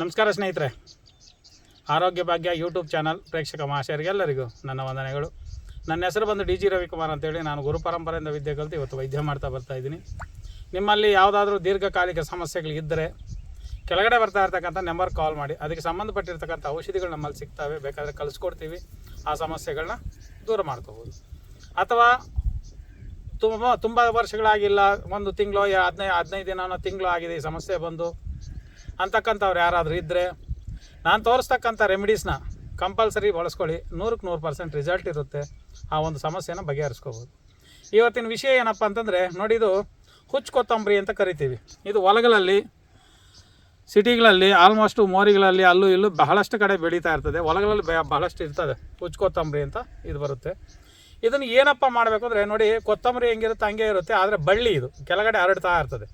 ನಮಸ್ಕಾರ ಸ್ನೇಹಿತರೆ. ಆರೋಗ್ಯ ಭಾಗ್ಯ ಯೂಟ್ಯೂಬ್ ಚಾನಲ್ ಪ್ರೇಕ್ಷಕ ಮಹಾಶಯರಿಗೆಲ್ಲರಿಗೂ ನನ್ನ ವಂದನೆಗಳು. ನನ್ನ ಹೆಸರು ಬಂದು ಡಿ ಜಿ ರವಿಕುಮಾರ್ ಅಂತೇಳಿ. ನಾನು ಗುರು ಪರಂಪರೆಯಿಂದ ವಿದ್ಯೆ ಕಲಿತು ಇವತ್ತು ವೈದ್ಯ ಮಾಡ್ತಾ ಬರ್ತಾ ಇದ್ದೀನಿ. ನಿಮ್ಮಲ್ಲಿ ಯಾವುದಾದ್ರೂ ದೀರ್ಘಕಾಲಿಕ ಸಮಸ್ಯೆಗಳಿದ್ದರೆ ಕೆಳಗಡೆ ಬರ್ತಾ ಇರ್ತಕ್ಕಂಥ ನಂಬರ್ ಕಾಲ್ ಮಾಡಿ. ಅದಕ್ಕೆ ಸಂಬಂಧಪಟ್ಟಿರ್ತಕ್ಕಂಥ ಔಷಧಿಗಳು ನಮ್ಮಲ್ಲಿ ಸಿಗ್ತವೆ. ಬೇಕಾದರೆ ಕಲಿಸ್ಕೊಡ್ತೀವಿ ಆ ಸಮಸ್ಯೆಗಳನ್ನ ದೂರ ಮಾಡ್ಕೋಬೋದು. ಅಥವಾ ತುಂಬ ತುಂಬ ವರ್ಷಗಳಾಗಿಲ್ಲ. ಒಂದು ತಿಂಗಳು ಹದಿನೈದು ಹದಿನೈದು ದಿನ ತಿಂಗಳು ಆಗಿದೆ ಈ ಸಮಸ್ಯೆ ಬಂದು. ಅಂತಕ್ಕಂಥವ್ರು ಯಾರಾದರೂ ಇದ್ದರೆ ನಾನು ತೋರಿಸ್ತಕ್ಕಂಥ ರೆಮಿಡೀಸ್ನ ಕಂಪಲ್ಸರಿ ಬಳಸ್ಕೊಳ್ಳಿ. ನೂರಕ್ಕೆ ನೂರು ಪರ್ಸೆಂಟ್ ರಿಸಲ್ಟ್ ಇರುತ್ತೆ. ಆ ಒಂದು ಸಮಸ್ಯೆನ ಬಗೆಹರಿಸ್ಕೋಬೋದು. ಇವತ್ತಿನ ವಿಷಯ ಏನಪ್ಪ ಅಂತಂದರೆ, ನೋಡಿ ಇದು ಹುಚ್ಚು ಕೊತ್ತಂಬರಿ ಅಂತ ಕರಿತೀವಿ. ಇದು ಹೊಲಗಳಲ್ಲಿ, ಸಿಟಿಗಳಲ್ಲಿ ಆಲ್ಮೋಸ್ಟು ಮೋರಿಗಳಲ್ಲಿ ಅಲ್ಲೂ ಇಲ್ಲೂ ಬಹಳಷ್ಟು ಕಡೆ ಬೆಳೀತಾ ಇರ್ತದೆ. ಹೊಲಗಳಲ್ಲಿ ಬಹಳಷ್ಟು ಇರ್ತದೆ ಹುಚ್ಚು ಕೊತ್ತಂಬರಿ ಅಂತ ಇದು ಬರುತ್ತೆ. ಇದನ್ನು ಏನಪ್ಪ ಮಾಡಬೇಕು ಅಂದರೆ, ನೋಡಿ ಕೊತ್ತಂಬರಿ ಹೆಂಗಿರುತ್ತೆ ಹಂಗೆ ಇರುತ್ತೆ, ಆದರೆ ಬಳ್ಳಿ ಇದು. ಕೆಳಗಡೆ ಹರಡ್ತಾ ಇರ್ತದೆ.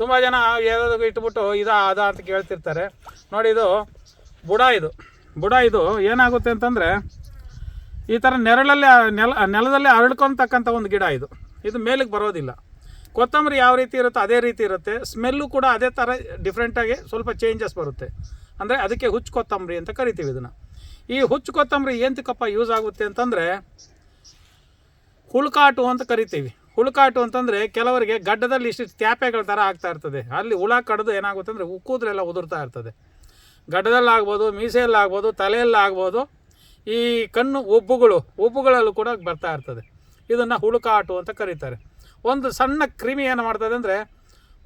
ತುಂಬ ಜನ ಯಾವುದಾದ್ರು ಇಟ್ಬಿಟ್ಟು ಇದಾ, ಅದ ಅಂತ ಕೇಳ್ತಿರ್ತಾರೆ. ನೋಡಿ ಇದು ಬುಡ ಇದು. ಬುಡ ಇದು ಏನಾಗುತ್ತೆ ಅಂತಂದರೆ ಈ ಥರ ನೆರಳಲ್ಲಿ ನೆಲ ನೆಲದಲ್ಲಿ ಅರಳ್ಕೊತಕ್ಕಂಥ ಒಂದು ಗಿಡ ಇದು. ಇದು ಮೇಲಕ್ಕೆ ಬರೋದಿಲ್ಲ. ಕೊತ್ತಂಬರಿ ಯಾವ ರೀತಿ ಇರುತ್ತೋ ಅದೇ ರೀತಿ ಇರುತ್ತೆ. ಸ್ಮೆಲ್ಲು ಕೂಡ ಅದೇ ಥರ ಡಿಫ್ರೆಂಟಾಗಿ ಸ್ವಲ್ಪ ಚೇಂಜಸ್ ಬರುತ್ತೆ. ಅಂದರೆ ಅದಕ್ಕೆ ಹುಚ್ಚು ಕೊತ್ತಂಬರಿ ಅಂತ ಕರಿತೀವಿ ಇದನ್ನು. ಈ ಹುಚ್ಚು ಕೊತ್ತಂಬರಿ ಏಂತಕ್ಕಪ್ಪ ಯೂಸ್ ಆಗುತ್ತೆ ಅಂತಂದರೆ ಹುಳುಕಾಟು ಅಂತ ಕರಿತೀವಿ. ಹುಳುಕಾಟು ಅಂತಂದರೆ ಕೆಲವರಿಗೆ ಗಡ್ಡದಲ್ಲಿ ಇಷ್ಟು ತ್ಯಾಪೆಗಳ ಥರ ಆಗ್ತಾ ಇರ್ತದೆ. ಅಲ್ಲಿ ಹುಳ ಕಡ್ದು ಏನಾಗುತ್ತೆ ಅಂದರೆ ಕೂದಲೆಲ್ಲ ಉದುರ್ತಾ ಇರ್ತದೆ. ಗಡ್ಡದಲ್ಲಾಗ್ಬೋದು, ಮೀಸೆಯಲ್ಲಾಗ್ಬೋದು, ತಲೆಯಲ್ಲಾಗ್ಬೋದು, ಈ ಕಣ್ಣು ಉಬ್ಬುಗಳು, ಉಬ್ಬುಗಳಲ್ಲೂ ಕೂಡ ಬರ್ತಾ ಇರ್ತದೆ. ಇದನ್ನು ಹುಳುಕಾಟು ಅಂತ ಕರೀತಾರೆ. ಒಂದು ಸಣ್ಣ ಕ್ರಿಮಿ ಏನು ಮಾಡ್ತದೆ ಅಂದರೆ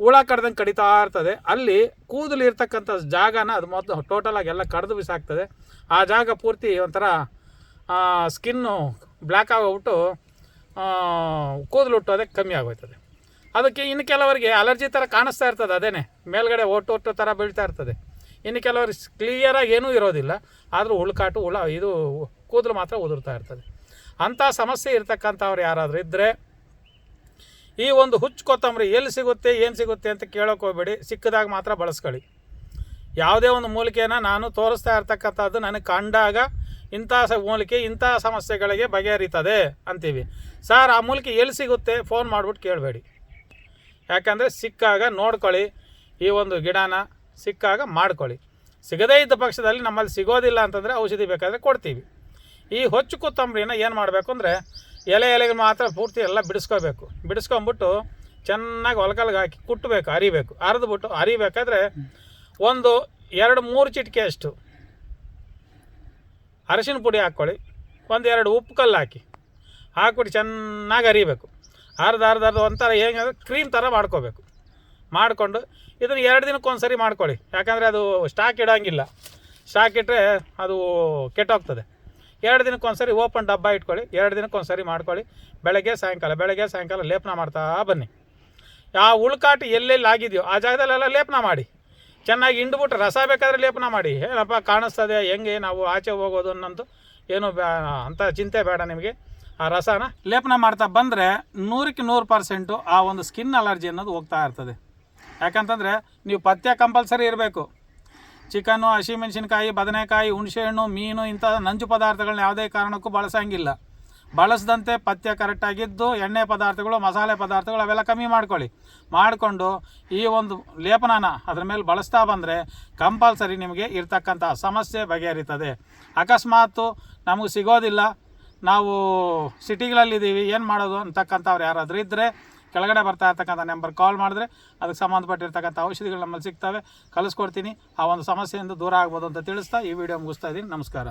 ಹುಳ ಕಡ್ದಂಗೆ ಕಡಿತಾ ಇರ್ತದೆ. ಅಲ್ಲಿ ಕೂದಲು ಇರ್ತಕ್ಕಂಥ ಜಾಗನ ಅದು ಮೊದಲು ಆಗಿ ಎಲ್ಲ ಕಡ್ದು ಬಿಸಾಕ್ತದೆ. ಆ ಜಾಗ ಪೂರ್ತಿ ಒಂಥರ ಸ್ಕಿನ್ನು ಬ್ಲ್ಯಾಕ್ ಆಗೋಗ್ಬಿಟ್ಟು ಕೂದಲು ಹುಟ್ಟೋದಕ್ಕೆ ಕಮ್ಮಿ ಆಗೋಯ್ತದೆ. ಅದಕ್ಕೆ ಇನ್ನು ಕೆಲವರಿಗೆ ಅಲರ್ಜಿ ಥರ ಕಾಣಿಸ್ತಾ ಇರ್ತದೆ, ಅದೇನೆ. ಮೇಲ್ಗಡೆ ಒಟ್ಟು ಒಟ್ಟು ಥರ ಬೀಳ್ತಾ ಇರ್ತದೆ. ಇನ್ನು ಕೆಲವರಿಗೆ ಕ್ಲಿಯರಾಗಿ ಏನೂ ಇರೋದಿಲ್ಲ. ಆದರೂ ಉಳ್ಕಾಟು ಹುಳ ಇದು ಕೂದಲು ಮಾತ್ರ ಉದುರ್ತಾ ಇರ್ತದೆ. ಅಂಥ ಸಮಸ್ಯೆ ಇರ್ತಕ್ಕಂಥವ್ರು ಯಾರಾದರೂ ಇದ್ದರೆ ಈ ಒಂದು ಹುಚ್ಚು ಕೊತ್ತಂಬರಿ ಎಲ್ಲಿ ಸಿಗುತ್ತೆ, ಏನು ಸಿಗುತ್ತೆ ಅಂತ ಕೇಳೋಕೆ ಹೋಗಬೇಡಿ. ಸಿಕ್ಕಿದಾಗ ಮಾತ್ರ ಬಳಸ್ಕೊಳ್ಳಿ. ಯಾವುದೇ ಒಂದು ಮೂಲಿಕೆಯನ್ನು ನಾನು ತೋರಿಸ್ತಾ ಇರ್ತಕ್ಕಂಥದ್ದು ನನಗೆ ಕಂಡಾಗ ಇಂಥ ಮೂಲಿಕೆ, ಇಂಥ ಸಮಸ್ಯೆಗಳಿಗೆ ಬಗೆಹರಿತದೆ ಅಂತೀವಿ. ಸರ್, ಆ ಮೂಲಿಕೆ ಎಲ್ಲಿ ಸಿಗುತ್ತೆ? ಫೋನ್ ಮಾಡಿಬಿಟ್ಟು ಕೇಳಬೇಡಿ. ಯಾಕಂದರೆ ಸಿಕ್ಕಾಗ ನೋಡ್ಕೊಳ್ಳಿ ಈ ಒಂದು ಗಿಡನ, ಸಿಕ್ಕಾಗ ಮಾಡ್ಕೊಳ್ಳಿ. ಸಿಗದೇ ಇದ್ದ ಪಕ್ಷದಲ್ಲಿ ನಮ್ಮಲ್ಲಿ ಸಿಗೋದಿಲ್ಲ ಅಂತಂದರೆ ಔಷಧಿ ಬೇಕಾದರೆ ಕೊಡ್ತೀವಿ. ಈ ಹೊಚ್ಚು ಕೊತ್ತಂಬರಿನ ಏನು ಮಾಡಬೇಕು ಅಂದರೆ ಎಲೆ ಎಲೆಗೆ ಮಾತ್ರ ಪೂರ್ತಿ ಎಲ್ಲ ಬಿಡಿಸ್ಕೋಬೇಕು. ಬಿಡಿಸ್ಕೊಂಬಿಟ್ಟು ಚೆನ್ನಾಗಿ ಒಲಕಲ್ಗೆ ಹಾಕಿ ಕುಟ್ಟಬೇಕು ಅರಿಬೇಕು. ಅರಿದ್ಬಿಟ್ಟು ಅರಿಬೇಕಾದ್ರೆ ಒಂದು ಎರಡು ಮೂರು ಚಿಟಿಕೆ ಅಷ್ಟು. ಅರಿಶಿನ ಪುಡಿ ಹಾಕ್ಕೊಳ್ಳಿ. ಒಂದು ಎರಡು ಉಪ್ಪು ಕಲ್ಲು ಹಾಕಿ. ಹಾಕ್ಬಿಟ್ಟು ಚೆನ್ನಾಗಿ ಅರಿಬೇಕು. ಅರ್ಧ ಅರ್ಧ ಅರ್ಧ ಒಂಥರ ಹೇಗೆ ಕ್ರೀಮ್ ಥರ ಮಾಡ್ಕೋಬೇಕು. ಮಾಡಿಕೊಂಡು ಇದನ್ನು ಎರಡು ದಿನಕ್ಕೆ ಒಂದು ಮಾಡ್ಕೊಳ್ಳಿ. ಯಾಕಂದರೆ ಅದು ಸ್ಟಾಕ್ ಇಡೋಂಗಿಲ್ಲ. ಸ್ಟಾಕ್ ಇಟ್ಟರೆ ಅದು ಕೆಟ್ಟೋಗ್ತದೆ. ಎರಡು ದಿನಕ್ಕೆ ಒಂದು ಓಪನ್ ಡಬ್ಬ ಇಟ್ಕೊಳ್ಳಿ. ಎರಡು ದಿನಕ್ಕೆ ಒಂದು ಮಾಡ್ಕೊಳ್ಳಿ. ಬೆಳಗ್ಗೆ, ಸಾಯಂಕಾಲ ಬೆಳಗ್ಗೆ, ಸಾಯಂಕಾಲ ಲೇಪನ ಮಾಡ್ತಾ ಬನ್ನಿ. ಆ ಉಳ್ಕಾಟಿ ಎಲ್ಲೆಲ್ಲಿ ಆಗಿದೆಯೋ ಆ ಜಾಗದಲ್ಲೆಲ್ಲ ಲೇಪನ ಮಾಡಿ. ಚೆನ್ನಾಗಿ ಹಿಂಡ್ಬಿಟ್ಟು ರಸ ಬೇಕಾದ್ರೆ ಲೇಪನ ಮಾಡಿ. ಏನಪ್ಪ ಕಾಣಿಸ್ತದೆ, ಹೆಂಗೆ ನಾವು ಆಚೆ ಹೋಗೋದು ಅನ್ನೋದು ಏನು ಅಂತ ಚಿಂತೆ ಬೇಡ ನಿಮಗೆ. ಆ ರಸನ ಲೇಪನ ಮಾಡ್ತಾ ಬಂದರೆ ನೂರಕ್ಕೆ ನೂರು ಪರ್ಸೆಂಟು ಆ ಒಂದು ಸ್ಕಿನ್ ಅಲರ್ಜಿ ಅನ್ನೋದು ಹೋಗ್ತಾ ಇರ್ತದೆ. ಯಾಕಂತಂದರೆ ನೀವು ಪಥ್ಯ ಕಂಪಲ್ಸರಿ ಇರಬೇಕು. ಚಿಕನ್ನು, ಹಸಿಮೆಣಸಿನ್ಕಾಯಿ, ಬದನೆಕಾಯಿ, ಹುಣಸೆಹಣ್ಣು, ಮೀನು ಇಂಥ ನಂಜು ಪದಾರ್ಥಗಳನ್ನ ಯಾವುದೇ ಕಾರಣಕ್ಕೂ ಬಳಸಂಗಿಲ್ಲ. ಬಳಸದಂತೆ ಪಥ್ಯ ಕರೆಕ್ಟಾಗಿದ್ದು ಎಣ್ಣೆ ಪದಾರ್ಥಗಳು, ಮಸಾಲೆ ಪದಾರ್ಥಗಳು ಅವೆಲ್ಲ ಕಮ್ಮಿ ಮಾಡ್ಕೊಳ್ಳಿ. ಮಾಡಿಕೊಂಡು ಈ ಒಂದು ಲೇಪನನ ಅದ್ರ ಮೇಲೆ ಬಳಸ್ತಾ ಬಂದರೆ ಕಂಪಲ್ಸರಿ ನಿಮಗೆ ಇರ್ತಕ್ಕಂಥ ಸಮಸ್ಯೆ ಬಗೆಹರಿತದೆ. ಅಕಸ್ಮಾತು ನಮಗೆ ಸಿಗೋದಿಲ್ಲ, ನಾವು ಸಿಟಿಗಳಲ್ಲಿದ್ದೀವಿ ಏನು ಮಾಡೋದು ಅಂತಕ್ಕಂಥವ್ರು ಯಾರಾದರೂ ಇದ್ದರೆ ಕೆಳಗಡೆ ಬರ್ತಾ ಇರ್ತಕ್ಕಂಥ ನಂಬರ್ ಕಾಲ್ ಮಾಡಿದ್ರೆ ಅದಕ್ಕೆ ಸಂಬಂಧಪಟ್ಟಿರ್ತಕ್ಕಂಥ ಔಷಧಿಗಳು ನಮ್ಮಲ್ಲಿ ಸಿಗ್ತವೆ ಕಲಿಸ್ಕೊಡ್ತೀನಿ ಆ ಒಂದು ಸಮಸ್ಯೆಯಿಂದ ದೂರ ಆಗ್ಬೋದು ಅಂತ ತಿಳಿಸ್ತಾ ಈ ವಿಡಿಯೋ ಮುಗಿಸ್ತಾ ಇದ್ದೀನಿ. ನಮಸ್ಕಾರ.